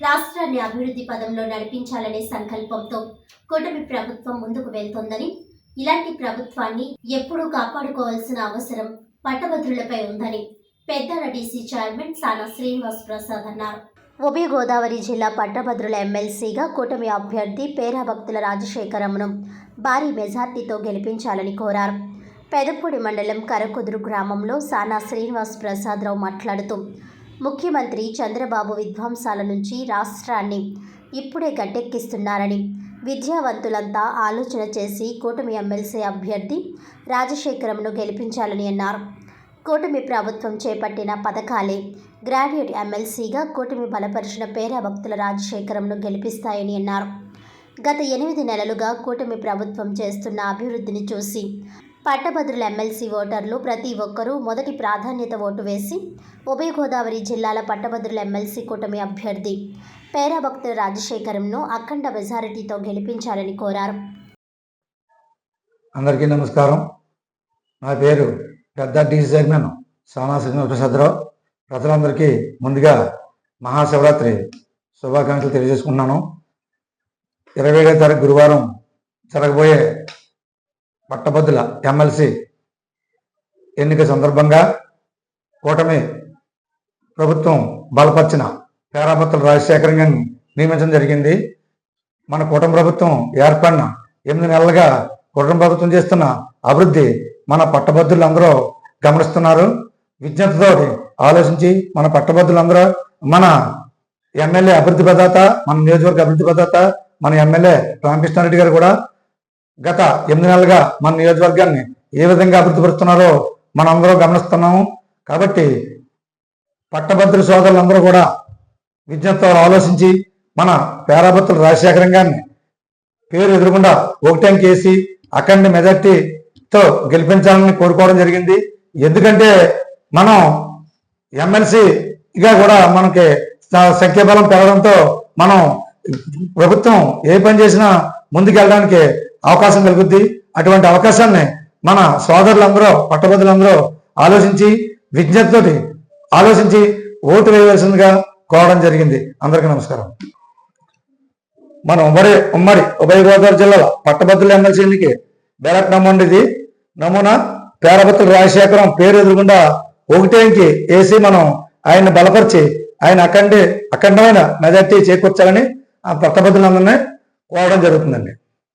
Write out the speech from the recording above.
రాష్ట్రాన్ని అభివృద్ధి పదంలో నడిపించాలనే సంకల్పంతో కూటమి ప్రభుత్వం ముందుకు వెళ్తోందని ఇలాంటి ప్రభుత్వాన్ని ఎప్పుడూ కాపాడుకోవాల్సిన అవసరం పట్టభద్రులపై ఉందని పెద్దల డీసీ చైర్మన్ సానా శ్రీనివాస్ ప్రసాద్ అన్నారు. ఉభయ గోదావరి జిల్లా పట్టభద్రుల ఎమ్మెల్సీగా కూటమి అభ్యర్థి పేరాభక్తుల రాజశేఖరమును భారీ మెజార్టీతో గెలిపించాలని కోరారు. పెదపూడి మండలం కరకుదురు గ్రామంలో సానా శ్రీనివాస్ ప్రసాదరావు మాట్లాడుతూ ముఖ్యమంత్రి చంద్రబాబు విధ్వంసాల నుంచి రాష్ట్రాన్ని ఇప్పుడే గట్టెక్కిస్తున్నారని విద్యావంతులంతా ఆలోచన చేసి కూటమి ఎమ్మెల్సీ అభ్యర్థి రాజశేఖరంను గెలిపించాలని అన్నారు. కూటమి ప్రభుత్వం చేపట్టిన పథకాలే గ్రాడ్యుయేట్ ఎమ్మెల్సీగా కూటమి బలపరిచిన పేరా భక్తుల రాజశేఖరంను గెలిపిస్తాయని అన్నారు. గత ఎనిమిది నెలలుగా కూటమి ప్రభుత్వం చేస్తున్న అభివృద్ధిని చూసి పట్టభద్రుల ఎమ్మెల్సీ ఓటర్లు ప్రతి ఒక్కరూ మొదటి ప్రాధాన్యత ఓటు వేసి ఉభయ గోదావరి జిల్లాల పట్టభద్రుల ఎమ్మెల్సీ కూటమి అభ్యర్థి పేరాభక్తుల రాజశేఖరంను అఖండ మెజారిటీతో గెలిపించాలని కోరారు. అందరికీ నమస్కారం. నా పేరు పెద్ద డీసీ చైర్మన్ సానా శ్రీనివాస ప్రసాదరావు ప్రజలందరికీ ముందుగా మహాశివరాత్రి శుభాకాంక్షలు తెలియజేసుకుంటున్నాను. ఇరవై ఏడవ తారీఖు గురువారం జరగబోయే పట్టభద్రుల ఎమ్మెల్సీ ఎన్నిక సందర్భంగా కూటమి ప్రభుత్వం బలపరిచిన పేరాపత్రుల రాజశేఖరంగా గారిని నియమించడం జరిగింది. మన కూటమి ప్రభుత్వం ఏర్పడిన ఎనిమిది నెలలుగా కూటమి ప్రభుత్వం చేస్తున్న అభివృద్ధి మన పట్టభద్రులందరూ గమనిస్తున్నారు. విజ్ఞతతో ఆలోచించి మన పట్టభద్రులందరూ మన ఎమ్మెల్యే అభివృద్ధి ప్రదాత మన నియోజకవర్గ అభివృద్ధి ప్రదాత మన ఎమ్మెల్యే రామకృష్ణారెడ్డి గారు కూడా గత ఎనిమిది నెలలుగా మన నియోజకవర్గాన్ని ఏ విధంగా అభివృద్ధి పరుస్తున్నారో మనందరూ గమనిస్తున్నాము. కాబట్టి పట్టభద్రుల సోదరులందరూ కూడా విజ్ఞతతో ఆలోచించి మన పేరాభత్తుల రాజశేఖరం గారిని పేరు ఎదురకుండా ఒకటం కేసి అఖండ మెజార్టీతో గెలిపించాలని కోరుకోవడం జరిగింది. ఎందుకంటే మనం ఎమ్మెల్సీగా కూడా మనకి సంఖ్యాబలం పెరగడంతో మనం ప్రభుత్వం ఏ పని చేసినా ముందుకెళ్ళడానికి అవకాశం కలుగుద్ది. అటువంటి అవకాశాన్ని మన సోదరులందరూ పట్టభద్రులందరూ ఆలోచించి విజ్ఞతతోటి ఆలోచించి ఓటు వేయవలసిందిగా కోవడం జరిగింది. అందరికీ నమస్కారం. మన ఉమ్మడి ఉమ్మడి ఉభయ గోదావరి జిల్లాలో పట్టభద్రుల ఎమ్మెల్సీ ఎన్నిక బ్యాలెట్ నమోదు ఇది. నమూనా పేరభత్తుల రాజశేఖరం పేరు ఎదురుకుండా ఒకటేంకి వేసి మనం ఆయన్ని బలపరిచి ఆయన అఖండి అఖండమైన మెజార్టీ చేకూర్చాలని ఆ పట్టభద్రులందరినీ కోవడం జరుగుతుందండి.